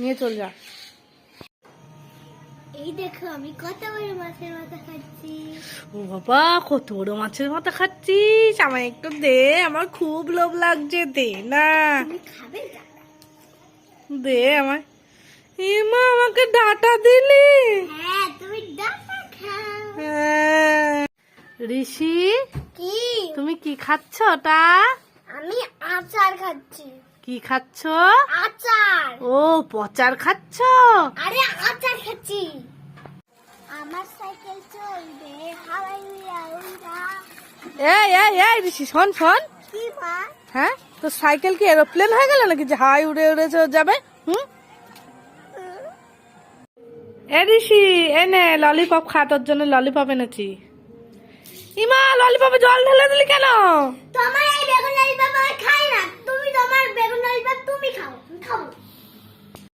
নিয়ে চল যা। এই দেখো আমি কত বড় মাছের মাথা খাচ্ছি। ও বাবা কত বড় মাছের মাথা খাচ্ছিস? আমায় একটু দে আমার খুব লোভ লাগছে দে না। তুমি খাবে? দে আমায়। ইমা আমাকে ডাটা দিলি। হ্যাঁ তুমি ডাটা খাও। হ্যাঁ। ঋষি কি? তুমি কি খাচ্ছ ওটা? আমি আচার খাচ্ছি। কি খাচ্ছ? আচার। ও পচার খাচ্ছ? আরে আচার খাচ্ছি আমার সাইকেল চলবে হাওয়াই উড়া উড়া। এই এই এই ঋষি শোন শোন। কি মা? হ্যাঁ তো সাইকেল কি এরোপ্লেন হয়ে গেল নাকি যে হাই উড়ে উড়ে যাবে? হুম? এ ঋষি এনে ললিপপ খা তোর জন্য ললিপপ এনেছি। ইমা ললিপপে জল ঢেলে দিলি কেন? তোমার